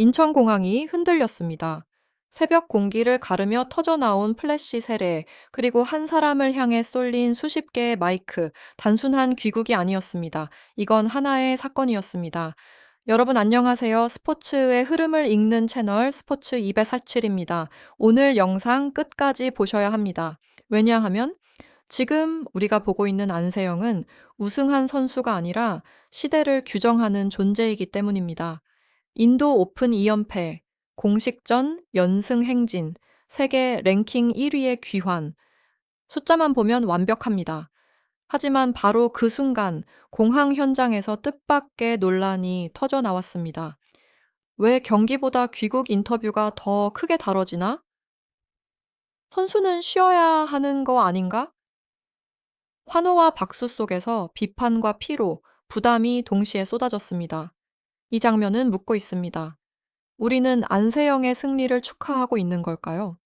인천공항이 흔들렸습니다. 새벽 공기를 가르며 터져나온 플래시 세례, 그리고 한 사람을 향해 쏠린 수십 개의 마이크, 단순한 귀국이 아니었습니다. 이건 하나의 사건이었습니다. 여러분 안녕하세요. 스포츠의 흐름을 읽는 채널 스포츠 247입니다. 오늘 영상 끝까지 보셔야 합니다. 왜냐하면 지금 우리가 보고 있는 안세영은 우승한 선수가 아니라 시대를 규정하는 존재이기 때문입니다. 인도 오픈 2연패, 공식전 연승 행진, 세계 랭킹 1위의 귀환. 숫자만 보면 완벽합니다. 하지만 바로 그 순간 공항 현장에서 뜻밖의 논란이 터져 나왔습니다. 왜 경기보다 귀국 인터뷰가 더 크게 다뤄지나? 선수는 쉬어야 하는 거 아닌가? 환호와 박수 속에서 비판과 피로, 부담이 동시에 쏟아졌습니다. 이 장면은 묻고 있습니다. 우리는 안세영의 승리를 축하하고 있는 걸까요?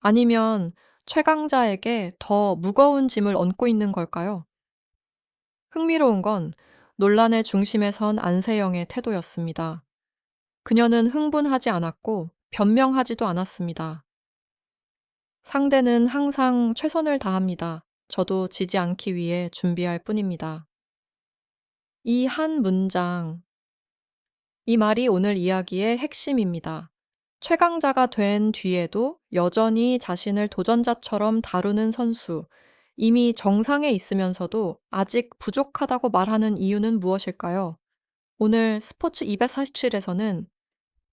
아니면 최강자에게 더 무거운 짐을 얹고 있는 걸까요? 흥미로운 건 논란의 중심에 선 안세영의 태도였습니다. 그녀는 흥분하지 않았고 변명하지도 않았습니다. 상대는 항상 최선을 다합니다. 저도 지지 않기 위해 준비할 뿐입니다. 이 한 문장, 이 말이 오늘 이야기의 핵심입니다. 최강자가 된 뒤에도 여전히 자신을 도전자처럼 다루는 선수, 이미 정상에 있으면서도 아직 부족하다고 말하는 이유는 무엇일까요? 오늘 스포츠 247에서는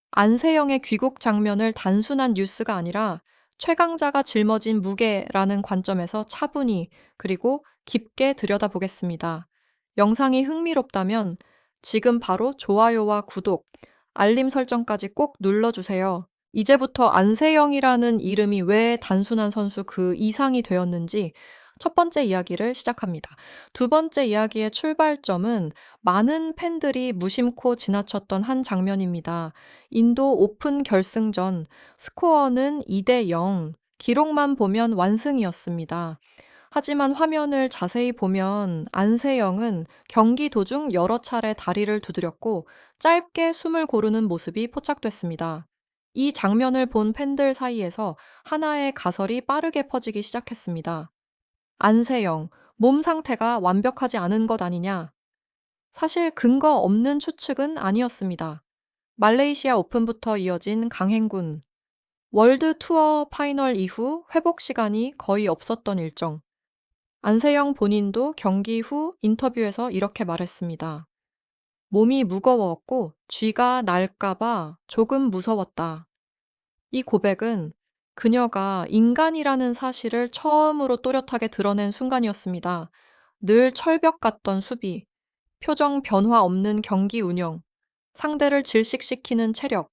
안세영의 귀국 장면을 단순한 뉴스가 아니라 최강자가 짊어진 무게라는 관점에서 차분히 그리고 깊게 들여다보겠습니다. 영상이 흥미롭다면 지금 바로 좋아요와 구독, 알림 설정까지 꼭 눌러주세요. 이제부터 안세영이라는 이름이 왜 단순한 선수 그 이상이 되었는지 첫 번째 이야기를 시작합니다. 두 번째 이야기의 출발점은 많은 팬들이 무심코 지나쳤던 한 장면입니다. 인도 오픈 결승전 스코어는 2대 0. 기록만 보면 완승이었습니다. 하지만 화면을 자세히 보면 안세영은 경기 도중 여러 차례 다리를 두드렸고 짧게 숨을 고르는 모습이 포착됐습니다. 이 장면을 본 팬들 사이에서 하나의 가설이 빠르게 퍼지기 시작했습니다. 안세영, 몸 상태가 완벽하지 않은 것 아니냐? 사실 근거 없는 추측은 아니었습니다. 말레이시아 오픈부터 이어진 강행군, 월드 투어 파이널 이후 회복 시간이 거의 없었던 일정. 안세영 본인도 경기 후 인터뷰에서 이렇게 말했습니다. 몸이 무거웠고 쥐가 날까봐 조금 무서웠다. 이 고백은 그녀가 인간이라는 사실을 처음으로 또렷하게 드러낸 순간이었습니다. 늘 철벽 같던 수비, 표정 변화 없는 경기 운영, 상대를 질식시키는 체력,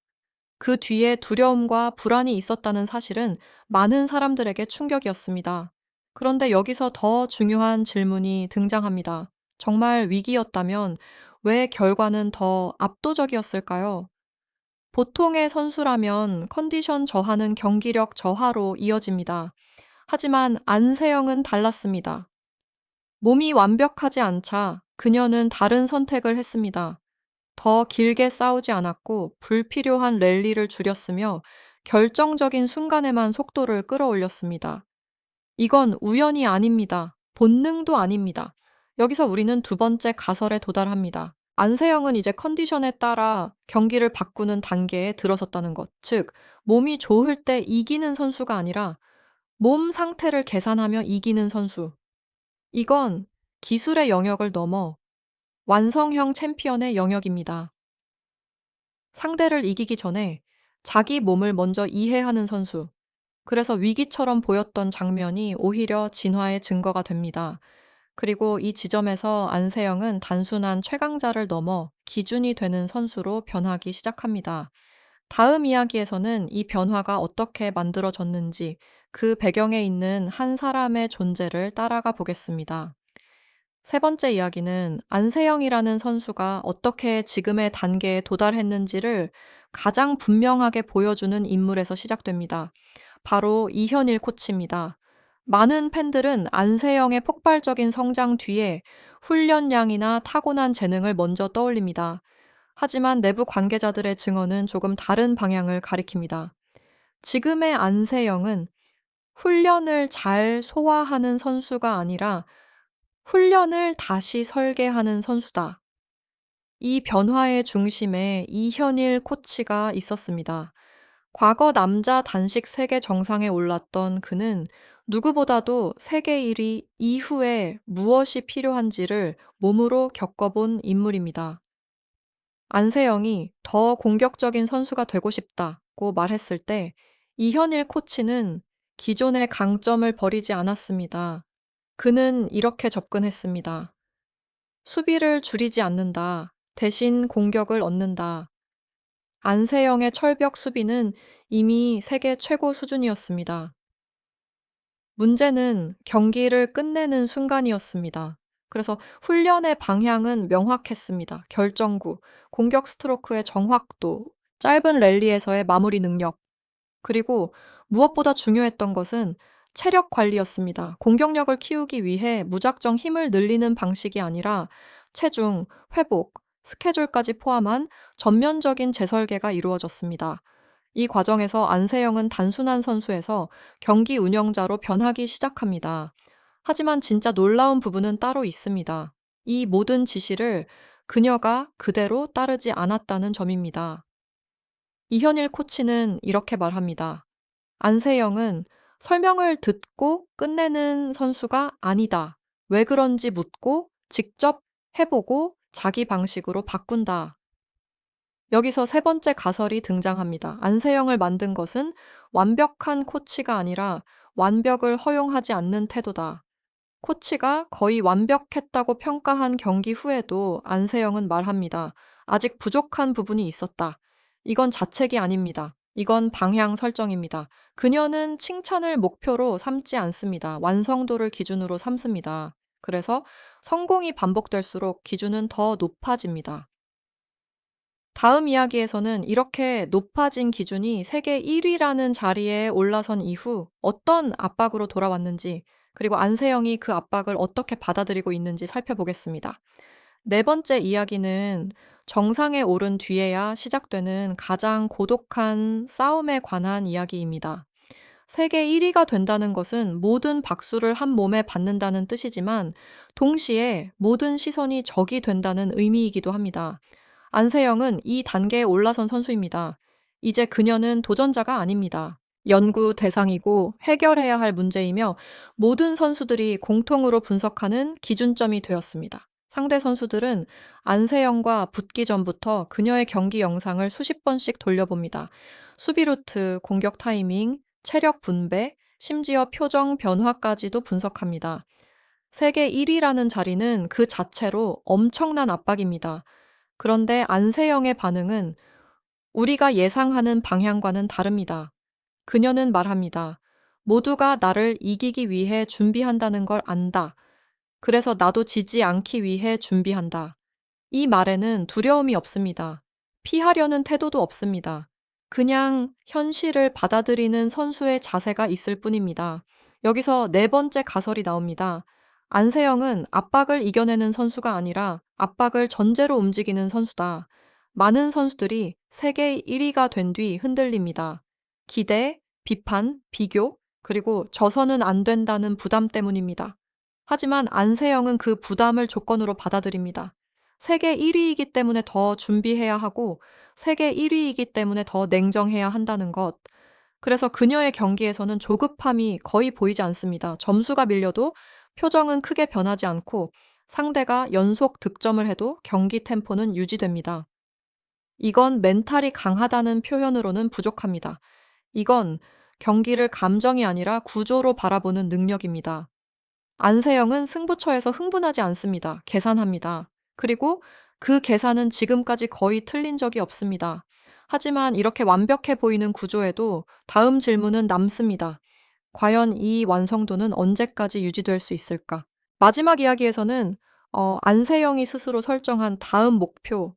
그 뒤에 두려움과 불안이 있었다는 사실은 많은 사람들에게 충격이었습니다. 그런데 여기서 더 중요한 질문이 등장합니다. 정말 위기였다면 왜 결과는 더 압도적이었을까요? 보통의 선수라면 컨디션 저하는 경기력 저하로 이어집니다. 하지만 안세영은 달랐습니다. 몸이 완벽하지 않자 그녀는 다른 선택을 했습니다. 더 길게 싸우지 않았고 불필요한 랠리를 줄였으며 결정적인 순간에만 속도를 끌어올렸습니다. 이건 우연이 아닙니다. 본능도 아닙니다. 여기서 우리는 두 번째 가설에 도달합니다. 안세영은 이제 컨디션에 따라 경기를 바꾸는 단계에 들어섰다는 것. 즉, 몸이 좋을 때 이기는 선수가 아니라 몸 상태를 계산하며 이기는 선수. 이건 기술의 영역을 넘어 완성형 챔피언의 영역입니다. 상대를 이기기 전에 자기 몸을 먼저 이해하는 선수. 그래서 위기처럼 보였던 장면이 오히려 진화의 증거가 됩니다. 그리고 이 지점에서 안세영은 단순한 최강자를 넘어 기준이 되는 선수로 변하기 시작합니다. 다음 이야기에서는 이 변화가 어떻게 만들어졌는지 그 배경에 있는 한 사람의 존재를 따라가 보겠습니다. 세 번째 이야기는 안세영이라는 선수가 어떻게 지금의 단계에 도달했는지를 가장 분명하게 보여주는 인물에서 시작됩니다. 바로 이현일 코치입니다. 많은 팬들은 안세영의 폭발적인 성장 뒤에 훈련량이나 타고난 재능을 먼저 떠올립니다. 하지만 내부 관계자들의 증언은 조금 다른 방향을 가리킵니다. 지금의 안세영은 훈련을 잘 소화하는 선수가 아니라 훈련을 다시 설계하는 선수다. 이 변화의 중심에 이현일 코치가 있었습니다. 과거 남자 단식 세계 정상에 올랐던 그는 누구보다도 세계 1위 이후에 무엇이 필요한지를 몸으로 겪어본 인물입니다. 안세영이 더 공격적인 선수가 되고 싶다고 말했을 때 이현일 코치는 기존의 강점을 버리지 않았습니다. 그는 이렇게 접근했습니다. 수비를 줄이지 않는다. 대신 공격을 얻는다. 안세영의 철벽 수비는 이미 세계 최고 수준이었습니다. 문제는 경기를 끝내는 순간이었습니다. 그래서 훈련의 방향은 명확했습니다. 결정구, 공격 스트로크의 정확도, 짧은 랠리에서의 마무리 능력, 그리고 무엇보다 중요했던 것은 체력 관리였습니다. 공격력을 키우기 위해 무작정 힘을 늘리는 방식이 아니라 체중, 회복, 스케줄까지 포함한 전면적인 재설계가 이루어졌습니다. 이 과정에서 안세영은 단순한 선수에서 경기 운영자로 변하기 시작합니다. 하지만 진짜 놀라운 부분은 따로 있습니다. 이 모든 지시를 그녀가 그대로 따르지 않았다는 점입니다. 이현일 코치는 이렇게 말합니다. 안세영은 설명을 듣고 끝내는 선수가 아니다. 왜 그런지 묻고 직접 해보고 자기 방식으로 바꾼다. 여기서 세 번째 가설이 등장합니다. 안세영을 만든 것은 완벽한 코치가 아니라 완벽을 허용하지 않는 태도다. 코치가 거의 완벽했다고 평가한 경기 후에도 안세영은 말합니다. 아직 부족한 부분이 있었다. 이건 자책이 아닙니다. 이건 방향 설정입니다. 그녀는 칭찬을 목표로 삼지 않습니다. 완성도를 기준으로 삼습니다. 그래서 성공이 반복될수록 기준은 더 높아집니다. 다음 이야기에서는 이렇게 높아진 기준이 세계 1위라는 자리에 올라선 이후 어떤 압박으로 돌아왔는지, 그리고 안세영이 그 압박을 어떻게 받아들이고 있는지 살펴보겠습니다. 네 번째 이야기는 정상에 오른 뒤에야 시작되는 가장 고독한 싸움에 관한 이야기입니다. 세계 1위가 된다는 것은 모든 박수를 한 몸에 받는다는 뜻이지만 동시에 모든 시선이 적이 된다는 의미이기도 합니다. 안세영은 이 단계에 올라선 선수입니다. 이제 그녀는 도전자가 아닙니다. 연구 대상이고 해결해야 할 문제이며 모든 선수들이 공통으로 분석하는 기준점이 되었습니다. 상대 선수들은 안세영과 붙기 전부터 그녀의 경기 영상을 수십 번씩 돌려봅니다. 수비 루트, 공격 타이밍, 체력 분배, 심지어 표정 변화까지도 분석합니다. 세계 1위라는 자리는 그 자체로 엄청난 압박입니다. 그런데 안세영의 반응은 우리가 예상하는 방향과는 다릅니다. 그녀는 말합니다. 모두가 나를 이기기 위해 준비한다는 걸 안다. 그래서 나도 지지 않기 위해 준비한다. 이 말에는 두려움이 없습니다. 피하려는 태도도 없습니다. 그냥 현실을 받아들이는 선수의 자세가 있을 뿐입니다. 여기서 네 번째 가설이 나옵니다. 안세영은 압박을 이겨내는 선수가 아니라 압박을 전제로 움직이는 선수다. 많은 선수들이 세계 1위가 된 뒤 흔들립니다. 기대, 비판, 비교, 그리고 져서는 안 된다는 부담 때문입니다. 하지만 안세영은 그 부담을 조건으로 받아들입니다. 세계 1위이기 때문에 더 준비해야 하고 세계 1위이기 때문에 더 냉정해야 한다는 것. 그래서 그녀의 경기에서는 조급함이 거의 보이지 않습니다. 점수가 밀려도 표정은 크게 변하지 않고 상대가 연속 득점을 해도 경기 템포는 유지됩니다. 이건 멘탈이 강하다는 표현으로는 부족합니다. 이건 경기를 감정이 아니라 구조로 바라보는 능력입니다. 안세영은 승부처에서 흥분하지 않습니다. 계산합니다. 그리고 그 계산은 지금까지 거의 틀린 적이 없습니다. 하지만 이렇게 완벽해 보이는 구조에도 다음 질문은 남습니다. 과연 이 완성도는 언제까지 유지될 수 있을까? 마지막 이야기에서는 어, 안세영이 스스로 설정한 다음 목표,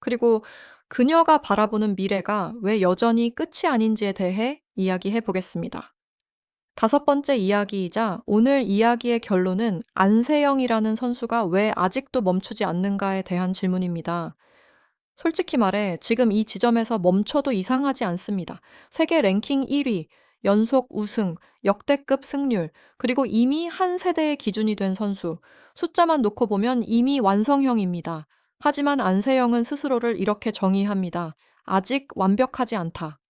그리고 그녀가 바라보는 미래가 왜 여전히 끝이 아닌지에 대해 이야기해 보겠습니다. 다섯 번째 이야기이자 오늘 이야기의 결론은 안세영이라는 선수가 왜 아직도 멈추지 않는가에 대한 질문입니다. 솔직히 말해 지금 이 지점에서 멈춰도 이상하지 않습니다. 세계 랭킹 1위, 연속 우승, 역대급 승률, 그리고 이미 한 세대의 기준이 된 선수. 숫자만 놓고 보면 이미 완성형입니다. 하지만 안세영은 스스로를 이렇게 정의합니다. 아직 완벽하지 않다.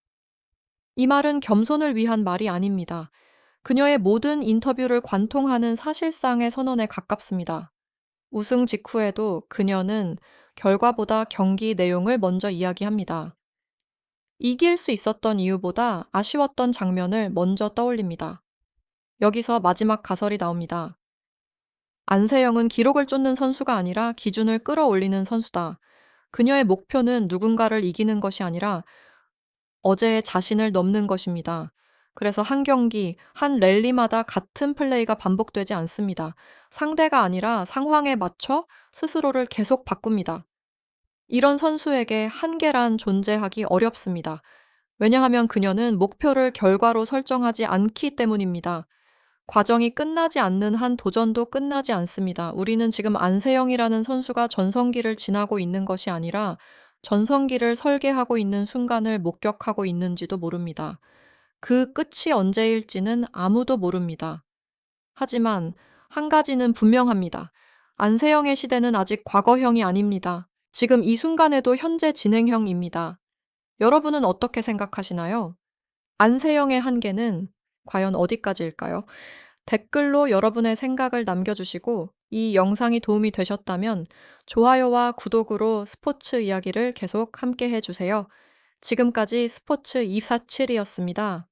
이 말은 겸손을 위한 말이 아닙니다. 그녀의 모든 인터뷰를 관통하는 사실상의 선언에 가깝습니다. 우승 직후에도 그녀는 결과보다 경기 내용을 먼저 이야기합니다. 이길 수 있었던 이유보다 아쉬웠던 장면을 먼저 떠올립니다. 여기서 마지막 가설이 나옵니다. 안세영은 기록을 쫓는 선수가 아니라 기준을 끌어올리는 선수다. 그녀의 목표는 누군가를 이기는 것이 아니라 어제의 자신을 넘는 것입니다. 그래서 한 경기, 한 랠리마다 같은 플레이가 반복되지 않습니다. 상대가 아니라 상황에 맞춰 스스로를 계속 바꿉니다. 이런 선수에게 한계란 존재하기 어렵습니다. 왜냐하면 그녀는 목표를 결과로 설정하지 않기 때문입니다. 과정이 끝나지 않는 한 도전도 끝나지 않습니다. 우리는 지금 안세영이라는 선수가 전성기를 지나고 있는 것이 아니라 전성기를 설계하고 있는 순간을 목격하고 있는지도 모릅니다. 그 끝이 언제일지는 아무도 모릅니다. 하지만 한 가지는 분명합니다. 안세영의 시대는 아직 과거형이 아닙니다. 지금 이 순간에도 현재 진행형입니다. 여러분은 어떻게 생각하시나요? 안세영의 한계는 과연 어디까지일까요? 댓글로 여러분의 생각을 남겨주시고 이 영상이 도움이 되셨다면 좋아요와 구독으로 스포츠 이야기를 계속 함께 해주세요. 지금까지 스포츠 247이었습니다.